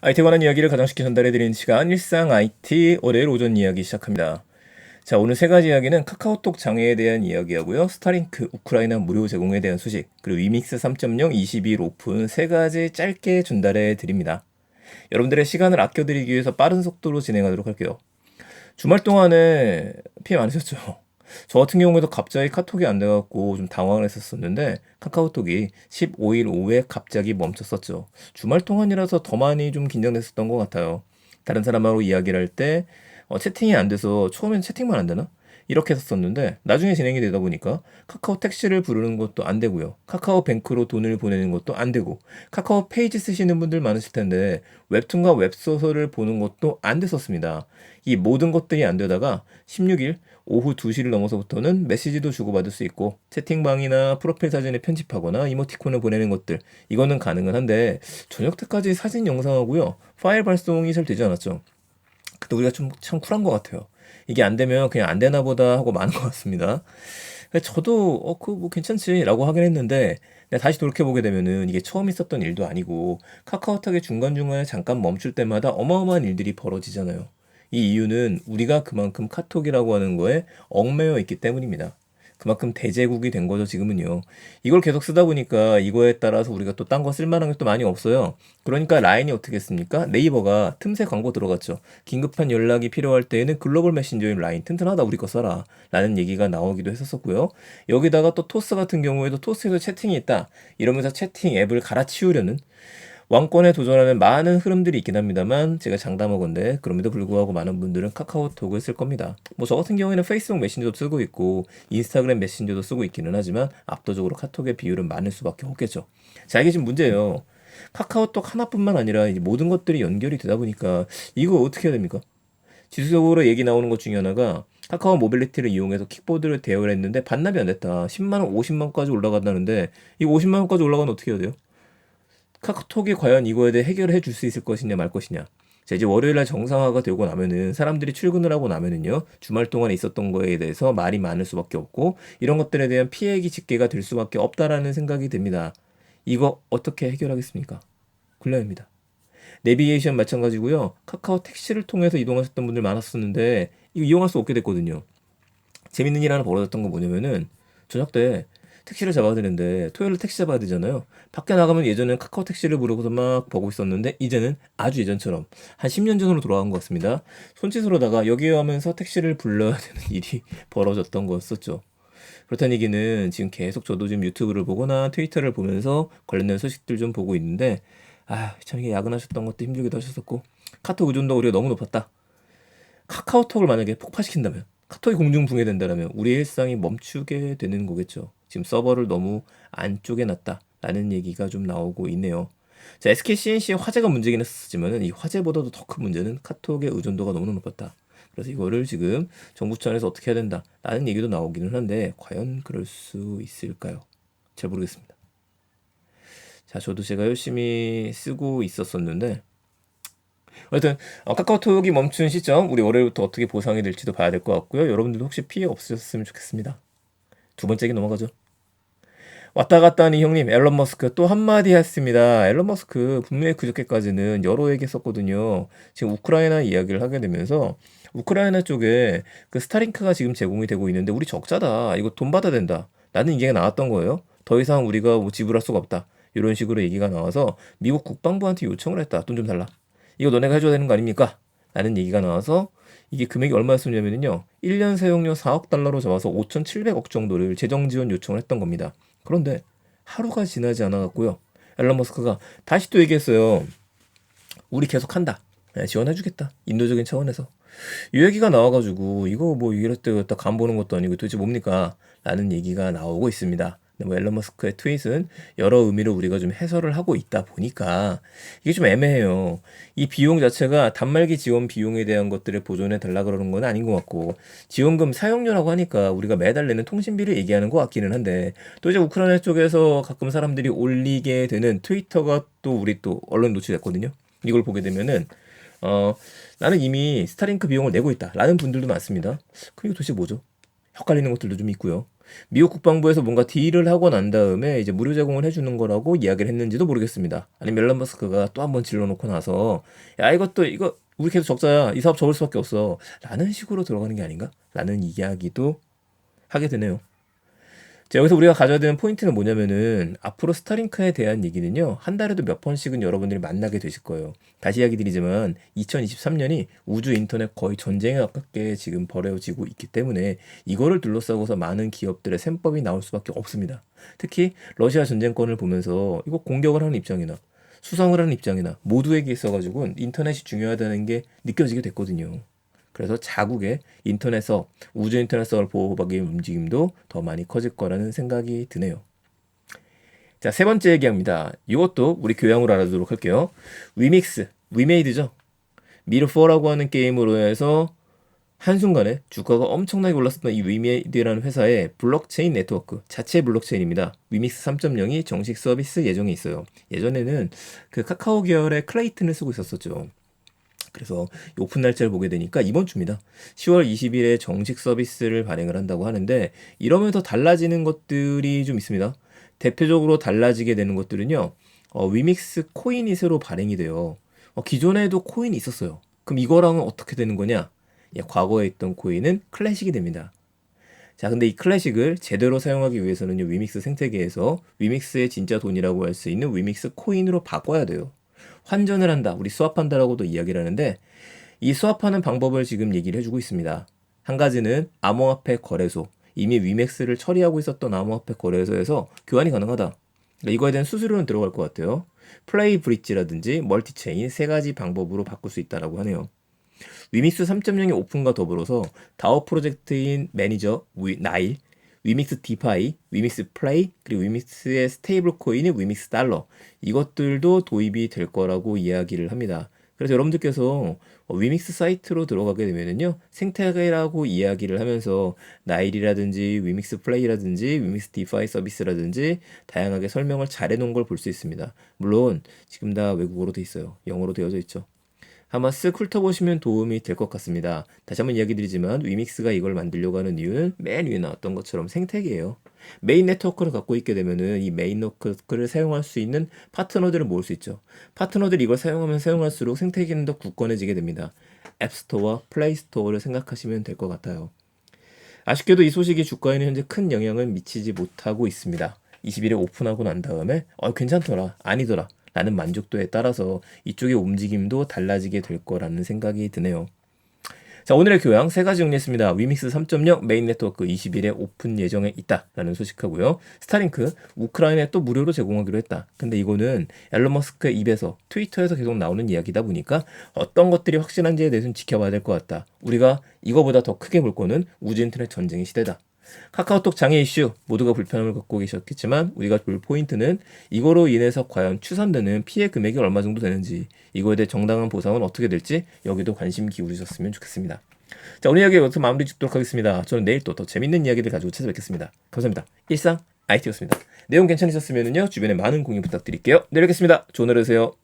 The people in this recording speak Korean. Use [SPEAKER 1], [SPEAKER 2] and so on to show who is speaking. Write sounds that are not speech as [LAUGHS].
[SPEAKER 1] IT 관한 이야기를 가장 쉽게 전달해드리는 시간 일상 IT 월요일 오전 이야기 시작합니다. 자 오늘 세 가지 이야기는 카카오톡 장애에 대한 이야기하고요. 스타링크 우크라이나 무료 제공에 대한 소식 그리고 위믹스 3.0 22일 오픈 세 가지 짧게 전달해 드립니다. 여러분들의 시간을 아껴드리기 위해서 빠른 속도로 진행하도록 할게요. 주말 동안에 피해 많으셨죠? 저 같은 경우에도 갑자기 카톡이 안 돼갖고 좀 당황을 했었었는데 카카오톡이 15일 오후에 갑자기 멈췄었죠. 주말 동안이라서 더 많이 좀 긴장됐었던 것 같아요. 다른 사람하고 이야기를 할때 어, 채팅이 안 돼서 처음엔 채팅만 안 되나? 이렇게 했었는데 나중에 진행이 되다 보니까 카카오 택시를 부르는 것도 안 되고요. 카카오 뱅크로 돈을 보내는 것도 안 되고 카카오 페이지 쓰시는 분들 많으실 텐데 웹툰과 웹소설을 보는 것도 안 됐었습니다. 이 모든 것들이 안 되다가 16일 오후 2시를 넘어서부터는 메시지도 주고받을 수 있고 채팅방이나 프로필 사진을 편집하거나 이모티콘을 보내는 것들 이거는 가능은 한데 저녁 때까지 사진 영상하고요 파일 발송이 잘 되지 않았죠. 그때 우리가 좀 참 쿨한 것 같아요. 이게 안 되면 그냥 안 되나 보다 하고 많은 것 같습니다. 저도 어 그 뭐 괜찮지 라고 하긴 했는데 다시 돌이켜 보게 되면은 이게 처음 있었던 일도 아니고 카카오톡의 중간 중간에 잠깐 멈출 때마다 어마어마한 일들이 벌어지잖아요. 이 이유는 우리가 그만큼 카톡이라고 하는 거에 얽매여 있기 때문입니다. 그만큼 대제국이 된 거죠, 지금은요. 이걸 계속 쓰다 보니까 이거에 따라서 우리가 또 딴 거 쓸만한 게 또 많이 없어요. 그러니까 라인이 어떻게 했습니까? 네이버가 틈새 광고 들어갔죠. 긴급한 연락이 필요할 때에는 글로벌 메신저인 라인 튼튼하다 우리 거 써라. 라는 얘기가 나오기도 했었고요. 여기다가 또 토스 같은 경우에도 토스에서 채팅이 있다. 이러면서 채팅 앱을 갈아치우려는 왕권에 도전하는 많은 흐름들이 있긴 합니다만 제가 장담하건데 그럼에도 불구하고 많은 분들은 카카오톡을 쓸 겁니다. 뭐 저 같은 경우에는 페이스북 메신저도 쓰고 있고 인스타그램 메신저도 쓰고 있기는 하지만 압도적으로 카톡의 비율은 많을 수밖에 없겠죠. 자 이게 지금 문제예요. 카카오톡 하나뿐만 아니라 모든 것들이 연결이 되다 보니까 이거 어떻게 해야 됩니까? 지수적으로 얘기 나오는 것 중에 하나가 카카오 모빌리티를 이용해서 킥보드를 대여를 했는데 반납이 안 됐다. 10만 원, 50만 원까지 올라간다는데 이 50만 원까지 올라가면 어떻게 해야 돼요? 카카오톡이 과연 이거에 대해 해결해 줄 수 있을 것이냐 말 것이냐. 자, 이제 월요일날 정상화가 되고 나면은 사람들이 출근을 하고 나면은요 주말 동안에 있었던 거에 대해서 말이 많을 수밖에 없고 이런 것들에 대한 피해기 집계가 될 수밖에 없다라는 생각이 듭니다. 이거 어떻게 해결하겠습니까? 굴려입니다. 내비게이션 마찬가지고요. 카카오 택시를 통해서 이동하셨던 분들 많았었는데 이거 이용할 수 없게 됐거든요. 재밌는 일 하나 벌어졌던 건 뭐냐면은 저녁 때 택시를 잡아야 되는데 토요일 택시 잡아야 되잖아요. 밖에 나가면 예전엔 카카오 택시를 부르고서 막 보고 있었는데 이제는 아주 예전처럼 한 10년 전으로 돌아간 것 같습니다. 손짓으로다가 여기에 하면서 택시를 불러야 되는 [LAUGHS] 일이 벌어졌던 거였었죠. 그렇다는 얘기는 지금 계속 저도 지금 유튜브를 보거나 트위터를 보면서 관련된 소식들 좀 보고 있는데 아, 참 이게 야근하셨던 것도 힘들기도 하셨었고 카톡 의존도 우리가 너무 높았다. 카카오톡을 만약에 폭파시킨다면 카톡이 공중 붕괴된다면 우리의 일상이 멈추게 되는 거겠죠. 지금 서버를 너무 안쪽에 놨다 라는 얘기가 좀 나오고 있네요. 자, SK CNC의 화재가 문제긴 했었지만 이 화재보다도 더 큰 문제는 카톡의 의존도가 너무 높았다. 그래서 이거를 지금 정부 차원에서 어떻게 해야 된다 라는 얘기도 나오기는 한데 과연 그럴 수 있을까요? 잘 모르겠습니다. 자, 저도 제가 열심히 쓰고 있었었는데 하여튼 어, 카카오톡이 멈춘 시점 우리 월요일부터 어떻게 보상이 될지도 봐야 될 것 같고요. 여러분들도 혹시 피해 없으셨으면 좋겠습니다. 두 번째 얘기 넘어가죠. 왔다 갔다 하는 형님 앨런 머스크 또 한마디 했습니다. 앨런 머스크 분명히 그저께까지는 여러 얘기 했었거든요. 지금 우크라이나 이야기를 하게 되면서 우크라이나 쪽에 그 스타링크가 지금 제공이 되고 있는데 우리 적자다. 이거 돈 받아야 된다. 라는 얘기가 나왔던 거예요. 더 이상 우리가 뭐 지불할 수가 없다. 이런 식으로 얘기가 나와서 미국 국방부한테 요청을 했다. 돈 좀 달라. 이거 너네가 해줘야 되는 거 아닙니까? 라는 얘기가 나와서 이게 금액이 얼마였냐면요. 1년 사용료 4억 달러로 잡아서 5,700억 정도를 재정 지원 요청을 했던 겁니다. 그런데 하루가 지나지 않아 갖고요. 앨런 머스크가 다시 또 얘기했어요. 우리 계속 한다. 네, 지원해주겠다. 인도적인 차원에서. 이 얘기가 나와가지고 이거 뭐 이럴 때다 간 보는 것도 아니고 도대체 뭡니까? 라는 얘기가 나오고 있습니다. 뭐 앨런 머스크의 트윗은 여러 의미로 우리가 좀 해설을 하고 있다 보니까 이게 좀 애매해요. 이 비용 자체가 단말기 지원 비용에 대한 것들을 보존해 달라 그러는 건 아닌 것 같고 지원금 사용료라고 하니까 우리가 매달 내는 통신비를 얘기하는 것 같기는 한데 또 이제 우크라이나 쪽에서 가끔 사람들이 올리게 되는 트위터가 또 우리 또 언론 노출됐거든요. 이걸 보게 되면은 어 나는 이미 스타링크 비용을 내고 있다라는 분들도 많습니다. 그게 도대체 뭐죠? 헷갈리는 것들도 좀 있고요. 미국 국방부에서 뭔가 딜을 하고 난 다음에 이제 무료 제공을 해주는 거라고 이야기를 했는지도 모르겠습니다. 아니 멜런 머스크가 또 한 번 질러놓고 나서 야 이것도 이거 우리 계속 적자야 이 사업 접을 수밖에 없어 라는 식으로 들어가는 게 아닌가? 라는 이야기도 하게 되네요. 자, 여기서 우리가 가져야 되는 포인트는 뭐냐면은 앞으로 스타링크에 대한 얘기는요. 한 달에도 몇 번씩은 여러분들이 만나게 되실 거예요. 다시 이야기 드리지만 2023년이 우주 인터넷 거의 전쟁에 가깝게 지금 벌어지고 있기 때문에 이거를 둘러싸고서 많은 기업들의 셈법이 나올 수밖에 없습니다. 특히 러시아 전쟁권을 보면서 이거 공격을 하는 입장이나 수성을 하는 입장이나 모두에게 있어가지고 인터넷이 중요하다는 게 느껴지게 됐거든요. 그래서 자국의 인터넷업, 우주 인터넷업을 보호하기 움직임도 더 많이 커질 거라는 생각이 드네요. 자, 세 번째 얘기합니다. 이것도 우리 교양으로 알아두도록 할게요. 위믹스, 위메이드죠. 미르4라고 하는 게임으로 해서 한순간에 주가가 엄청나게 올랐었던 이 위메이드라는 회사의 블록체인 네트워크 자체 블록체인입니다. 위믹스 3.0이 정식 서비스 예정에 있어요. 예전에는 그 카카오 계열의 클레이튼을 쓰고 있었었죠. 그래서 오픈 날짜를 보게 되니까 이번 주입니다. 10월 20일에 정식 서비스를 발행을 한다고 하는데 이러면서 달라지는 것들이 좀 있습니다. 대표적으로 달라지게 되는 것들은요. 어, 위믹스 코인이 새로 발행이 돼요. 어, 기존에도 코인이 있었어요. 그럼 이거랑은 어떻게 되는 거냐? 예, 과거에 있던 코인은 클래식이 됩니다. 자, 근데 이 클래식을 제대로 사용하기 위해서는요, 위믹스 생태계에서 위믹스의 진짜 돈이라고 할 수 있는 위믹스 코인으로 바꿔야 돼요. 환전을 한다, 우리 수합한다라고도 이야기를 하는데 이 수합하는 방법을 지금 얘기를 해주고 있습니다. 한 가지는 암호화폐 거래소, 이미 위맥스를 처리하고 있었던 암호화폐 거래소에서 교환이 가능하다. 그러니까 이거에 대한 수수료는 들어갈 것 같아요. 플레이 브릿지라든지 멀티체인 세 가지 방법으로 바꿀 수 있다라고 하네요. 위믹스 3.0의 오픈과 더불어서 다오 프로젝트인 매니저 위, 나일, 위믹스 디파이, 위믹스 플레이, 그리고 위믹스의 스테이블 코인인 위믹스 달러 이것들도 도입이 될 거라고 이야기를 합니다. 그래서 여러분들께서 위믹스 사이트로 들어가게 되면은요 생태계라고 이야기를 하면서 나일이라든지 위믹스 플레이라든지 위믹스 디파이 서비스라든지 다양하게 설명을 잘 해놓은 걸 볼 수 있습니다. 물론 지금 다 외국어로 돼 있어요. 영어로 되어져 있죠. 쓱 훑어보시면 도움이 될 것 같습니다. 다시 한번 이야기 드리지만 위믹스가 이걸 만들려고 하는 이유는 맨 위에 나왔던 것처럼 생태계예요. 메인 네트워크를 갖고 있게 되면은 이 메인 네트워크를 사용할 수 있는 파트너들을 모을 수 있죠. 파트너들이 이걸 사용하면 사용할수록 생태계는 더 굳건해지게 됩니다. 앱스토어와 플레이스토어를 생각하시면 될 것 같아요. 아쉽게도 이 소식이 주가에는 현재 큰 영향을 미치지 못하고 있습니다. 20일에 오픈하고 난 다음에 어 괜찮더라 아니더라 라는 만족도에 따라서 이쪽의 움직임도 달라지게 될 거라는 생각이 드네요. 자, 오늘의 교양 세 가지 정리했습니다. 위믹스 3.0 메인 네트워크 20일에 오픈 예정에 있다라는 소식하고요. 스타링크 우크라이나에 또 무료로 제공하기로 했다. 근데 이거는 앨런 머스크의 입에서 트위터에서 계속 나오는 이야기다 보니까 어떤 것들이 확실한지에 대해서는 지켜봐야 될 것 같다. 우리가 이거보다 더 크게 볼 거는 우주 인터넷 전쟁의 시대다. 카카오톡 장애 이슈 모두가 불편함을 갖고 계셨겠지만 우리가 볼 포인트는 이거로 인해서 과연 추산되는 피해 금액이 얼마 정도 되는지 이거에 대해 정당한 보상은 어떻게 될지 여기도 관심 기울이셨으면 좋겠습니다. 자 오늘 이야기 여기서 마무리 짓도록 하겠습니다. 저는 내일 또 더 재밌는 이야기를 가지고 찾아뵙겠습니다. 감사합니다. 일상 IT였습니다. 내용 괜찮으셨으면요 주변에 많은 공유 부탁드릴게요. 내일 뵙겠습니다. 좋은 하루 되세요.